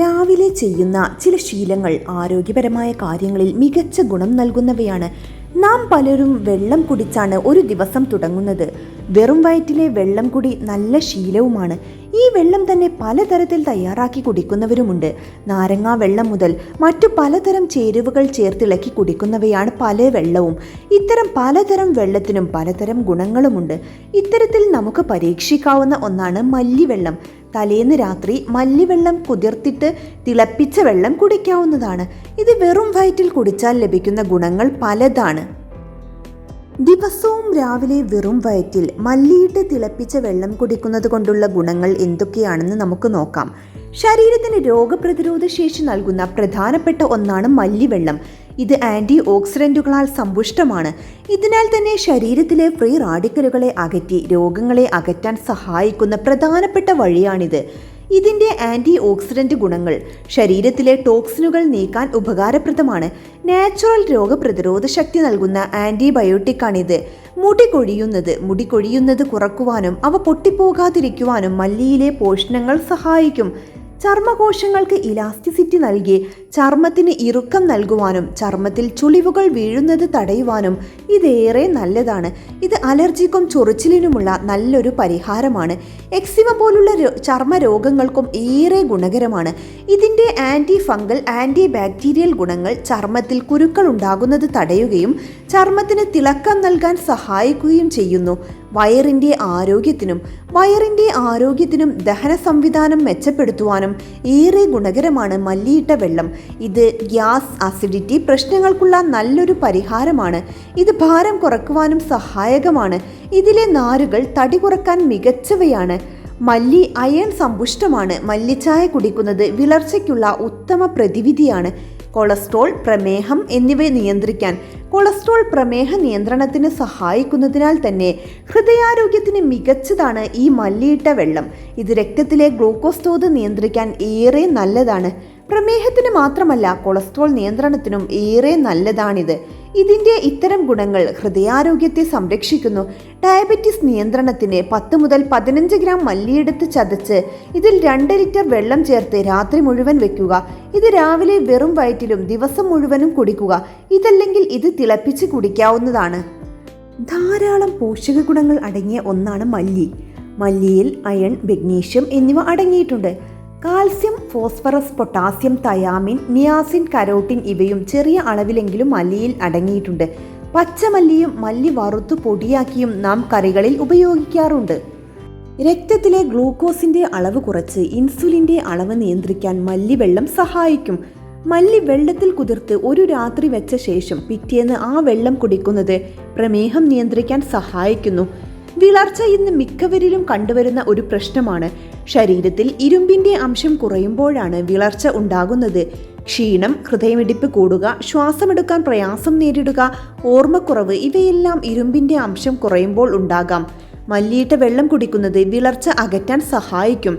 രാവിലെ ചെയ്യുന്ന ചില ശീലങ്ങൾ ആരോഗ്യപരമായ കാര്യങ്ങളിൽ മികച്ച ഗുണം നൽകുന്നവയാണ്. നാം പലരും വെള്ളം കുടിച്ചാണ് ഒരു ദിവസം തുടങ്ങുന്നത്. വെറും വയറ്റിലെ വെള്ളം കുടി നല്ല ശീലവുമാണ്. ഈ വെള്ളം തന്നെ പലതരത്തിൽ തയ്യാറാക്കി കുടിക്കുന്നവരുമുണ്ട്. നാരങ്ങാ വെള്ളം മുതൽ മറ്റു പലതരം ചേരുവകൾ ചേർത്തിളക്കി കുടിക്കുന്നവയാണ് പല വെള്ളവും. ഇത്തരം പലതരം വെള്ളത്തിനും പലതരം ഗുണങ്ങളുമുണ്ട്. ഇത്തരത്തിൽ നമുക്ക് പരീക്ഷിക്കാവുന്ന ഒന്നാണ് മല്ലിവെള്ളം. തലേന്ന് രാത്രി മല്ലിവെള്ളം കുതിർത്തിട്ട് തിളപ്പിച്ച വെള്ളം കുടിക്കാവുന്നതാണ്. ഇത് വെറും വയറ്റിൽ കുടിച്ചാൽ ലഭിക്കുന്ന ഗുണങ്ങൾ പലതാണ്. ദിവസവും രാവിലെ വെറും വയറ്റിൽ മല്ലിയിട്ട് തിളപ്പിച്ച വെള്ളം കുടിക്കുന്നത് കൊണ്ടുള്ള ഗുണങ്ങൾ എന്തൊക്കെയാണെന്ന് നമുക്ക് നോക്കാം. ശരീരത്തിന് രോഗപ്രതിരോധ ശേഷി നൽകുന്ന പ്രധാനപ്പെട്ട ഒന്നാണ് മല്ലിവെള്ളം. ഇത് ആന്റി ഓക്സിഡന്റുകളാൽ സമ്പുഷ്ടമാണ്. ഇതിനാൽ തന്നെ ശരീരത്തിലെ ഫ്രീ റാഡിക്കലുകളെ അകറ്റി രോഗങ്ങളെ അകറ്റാൻ സഹായിക്കുന്ന പ്രധാനപ്പെട്ട വഴിയാണിത്. ഇതിന്റെ ആന്റി ഓക്സിഡന്റ് ഗുണങ്ങൾ ശരീരത്തിലെ ടോക്സിനുകൾ നീക്കാൻ ഉപകാരപ്രദമാണ്. നാച്ചുറൽ രോഗപ്രതിരോധ ശക്തി നൽകുന്ന ആന്റിബയോട്ടിക്കാണിത് മുടി കൊഴിയുന്നത് മുടി കൊഴിയുന്നത് കുറക്കുവാനും അവ പൊട്ടിപ്പോകാതിരിക്കുവാനും മല്ലിയിലെ പോഷണങ്ങൾ സഹായിക്കും. ചർമ്മകോശങ്ങൾക്ക് ഇലാസ്റ്റിസിറ്റി നൽകി ചർമ്മത്തിന് ഇറുക്കം നൽകുവാനും ചർമ്മത്തിൽ ചുളിവുകൾ വീഴുന്നത് തടയുവാനും ഇതേറെ നല്ലതാണ്. ഇത് അലർജിക്കും ചൊറിച്ചിലിനുമുള്ള നല്ലൊരു പരിഹാരമാണ്. എക്സിമ പോലുള്ള ചർമ്മ രോഗങ്ങൾക്കും ഏറെ ഗുണകരമാണ്. ഇതിന്റെ ആന്റി ഫംഗൽ ആന്റി ബാക്ടീരിയൽ ഗുണങ്ങൾ ചർമ്മത്തിൽ കുരുക്കൾ ഉണ്ടാകുന്നത് തടയുകയും ചർമ്മത്തിന് തിളക്കം നൽകാൻ സഹായിക്കുകയും ചെയ്യുന്നു. വയറിന്റെ ആരോഗ്യത്തിനും വയറിന്റെ ആരോഗ്യത്തിനും ദഹന സംവിധാനം മെച്ചപ്പെടുത്തുവാനും ഏറെ ഗുണകരമാണ് മല്ലിയിട്ട വെള്ളം. ഇത് ഗ്യാസ് അസിഡിറ്റി പ്രശ്നങ്ങൾക്കുള്ള നല്ലൊരു പരിഹാരമാണ്. ഇത് ഭാരം കുറക്കുവാനും സഹായകമാണ്. ഇതിലെ നാരുകൾ തടി കുറയ്ക്കാൻ മികച്ചവയാണ്. മല്ലി അയൺ സമ്പുഷ്ടമാണ്. മല്ലിച്ചായ കുടിക്കുന്നത് വിളർച്ചയ്ക്കുള്ള ഉത്തമ പ്രതിവിധിയാണ്. കൊളസ്ട്രോൾ പ്രമേഹം എന്നിവ നിയന്ത്രിക്കാൻ. കൊളസ്ട്രോൾ പ്രമേഹ നിയന്ത്രണത്തിന് സഹായിക്കുന്നതിനാൽ തന്നെ ഹൃദയാരോഗ്യത്തിന് മികച്ചതാണ് ഈ മല്ലിയിട്ട വെള്ളം. ഇത് രക്തത്തിലെ ഗ്ലൂക്കോസ് തോത് നിയന്ത്രിക്കാൻ ഏറെ നല്ലതാണ്. പ്രമേഹത്തിന് മാത്രമല്ല കൊളസ്ട്രോൾ നിയന്ത്രണത്തിനും ഏറെ നല്ലതാണിത്. ഇതിന്റെ ഇത്തരം ഗുണങ്ങൾ ഹൃദയാരോഗ്യത്തെ സംരക്ഷിക്കുന്നു. ഡയബറ്റിസ് നിയന്ത്രണത്തിന് പത്ത് മുതൽ പതിനഞ്ച് ഗ്രാം മല്ലിയെടുത്ത് ചതച്ച് ഇതിൽ രണ്ട് ലിറ്റർ വെള്ളം ചേർത്ത് രാത്രി മുഴുവൻ വെക്കുക. ഇത് രാവിലെ വെറും വയറ്റിലും ദിവസം മുഴുവനും കുടിക്കുക. ഇതല്ലെങ്കിൽ ഇത് തിളപ്പിച്ച് കുടിക്കാവുന്നതാണ്. ധാരാളം പോഷക ഗുണങ്ങൾ അടങ്ങിയ ഒന്നാണ് മല്ലി. മല്ലിയിൽ അയൺ മഗ്നീഷ്യം എന്നിവ അടങ്ങിയിട്ടുണ്ട്. Calcium phosphorus potassium thiamine niacin carotene ഇവയും ചെറിയ അളവിലെങ്കിലും മല്ലിയിൽ അടങ്ങിയിട്ടുണ്ട്. പച്ചമല്ലിയും മല്ലി വറുത്തു പൊടിയാക്കിയും നാം കറികളിൽ ഉപയോഗിക്കാറുണ്ട്. രക്തത്തിലെ ഗ്ലൂക്കോസിന്റെ അളവ് കുറച്ച് ഇൻസുലിന്റെ അളവ് നിയന്ത്രിക്കാൻ മല്ലിവെള്ളം സഹായിക്കും. മല്ലി വെള്ളത്തിൽ കുതിർത്ത് ഒരു രാത്രി വെച്ച ശേഷം പിറ്റേന്ന് ആ വെള്ളം കുടിക്കുന്നത് പ്രമേഹം നിയന്ത്രിക്കാൻ സഹായിക്കുന്നു. വിളർച്ച ഇന്ന് മിക്കവരിലും കണ്ടുവരുന്ന ഒരു പ്രശ്നമാണ്. ശരീരത്തിൽ ഇരുമ്പിന്റെ അംശം കുറയുമ്പോഴാണ് വിളർച്ച ഉണ്ടാകുന്നത്. ക്ഷീണം ഹൃദയമിടിപ്പ് കൂടുക ശ്വാസമെടുക്കാൻ പ്രയാസം നേരിടുക ഓർമ്മക്കുറവ് ഇവയെല്ലാം ഇരുമ്പിന്റെ അംശം കുറയുമ്പോൾ ഉണ്ടാകാം. മല്ലിയിട്ട വെള്ളം കുടിക്കുന്നത് വിളർച്ച അകറ്റാൻ സഹായിക്കും.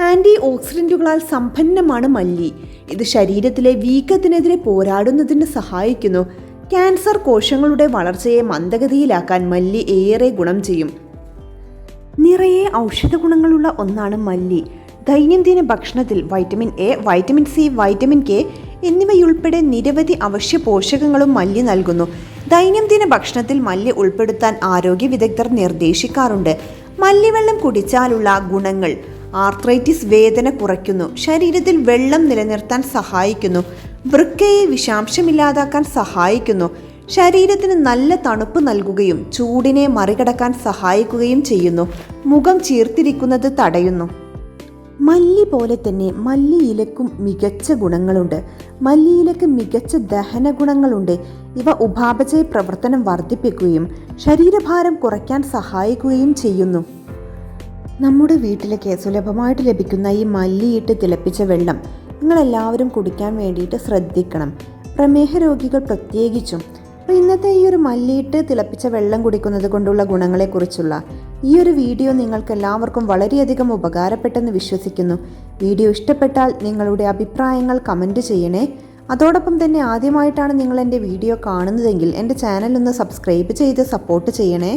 ആന്റി ഓക്സിഡന്റുകളാൽ സമ്പന്നമാണ് മല്ലി. ഇത് ശരീരത്തിലെ വീക്കത്തിനെതിരെ പോരാടുന്നതിന് സഹായിക്കുന്നു. ക്യാൻസർ കോശങ്ങളുടെ വളർച്ചയെ മന്ദഗതിയിലാക്കാൻ മല്ലി ഏറെ ഗുണം ചെയ്യും. നിറയെ ഔഷധ ഗുണങ്ങളുള്ള ഒന്നാണ് മല്ലി. ദൈനംദിന ഭക്ഷണത്തിൽ vitamin A vitamin C vitamin K എന്നിവയുൾപ്പെടെ നിരവധി അവശ്യ പോഷകങ്ങളും മല്ലി നൽകുന്നു. ദൈനംദിന ഭക്ഷണത്തിൽ മല്ലി ഉൾപ്പെടുത്താൻ ആരോഗ്യ വിദഗ്ധർ നിർദ്ദേശിക്കാറുണ്ട്. മല്ലിവെള്ളം കുടിച്ചാലുള്ള ഗുണങ്ങൾ ആർത്രൈറ്റിസ് വേദന കുറയ്ക്കുന്നു. ശരീരത്തിൽ വെള്ളം നിലനിർത്താൻ സഹായിക്കുന്നു. വൃക്കയെ വിഷാംശമില്ലാതാക്കാൻ സഹായിക്കുന്നു. ശരീരത്തിന് നല്ല തണുപ്പ് നൽകുകയും ചൂടിനെ മറികടക്കാൻ സഹായിക്കുകയും ചെയ്യുന്നു. മുഖം ചീർത്തിരിക്കുന്നത് തടയുന്നു. മല്ലി പോലെ തന്നെ മല്ലിയിലക്കും മികച്ച ഗുണങ്ങളുണ്ട്. മല്ലിയിലക്ക് മികച്ച ദഹന ഗുണങ്ങളുണ്ട് ഇവ ഉപാപചയ പ്രവർത്തനം വർദ്ധിപ്പിക്കുകയും ശരീരഭാരം കുറയ്ക്കാൻ സഹായിക്കുകയും ചെയ്യുന്നു. നമ്മുടെ വീട്ടിലൊക്കെ സുലഭമായിട്ട് ലഭിക്കുന്ന ഈ മല്ലിയിട്ട് തിളപ്പിച്ച വെള്ളം നിങ്ങളെല്ലാവരും കുടിക്കാൻ വേണ്ടിയിട്ട് ശ്രദ്ധിക്കണം. പ്രമേഹ രോഗികൾ പ്രത്യേകിച്ചും. അപ്പോൾ ഇന്നത്തെ ഈ ഒരു മല്ലിയിട്ട് തിളപ്പിച്ച വെള്ളം കുടിക്കുന്നത് കൊണ്ടുള്ള ഗുണങ്ങളെക്കുറിച്ചുള്ള ഈ ഒരു വീഡിയോ നിങ്ങൾക്ക് എല്ലാവർക്കും വളരെയധികം ഉപകാരപ്പെട്ടെന്ന് വിശ്വസിക്കുന്നു. വീഡിയോ ഇഷ്ടപ്പെട്ടാൽ നിങ്ങളുടെ അഭിപ്രായങ്ങൾ കമന്റ് ചെയ്യണേ. അതോടൊപ്പം തന്നെ ആദ്യമായിട്ടാണ് നിങ്ങൾ എന്റെ വീഡിയോ കാണുന്നതെങ്കിൽ എന്റെ ചാനൽ ഒന്ന് സബ്സ്ക്രൈബ് ചെയ്ത് സപ്പോർട്ട് ചെയ്യണേ.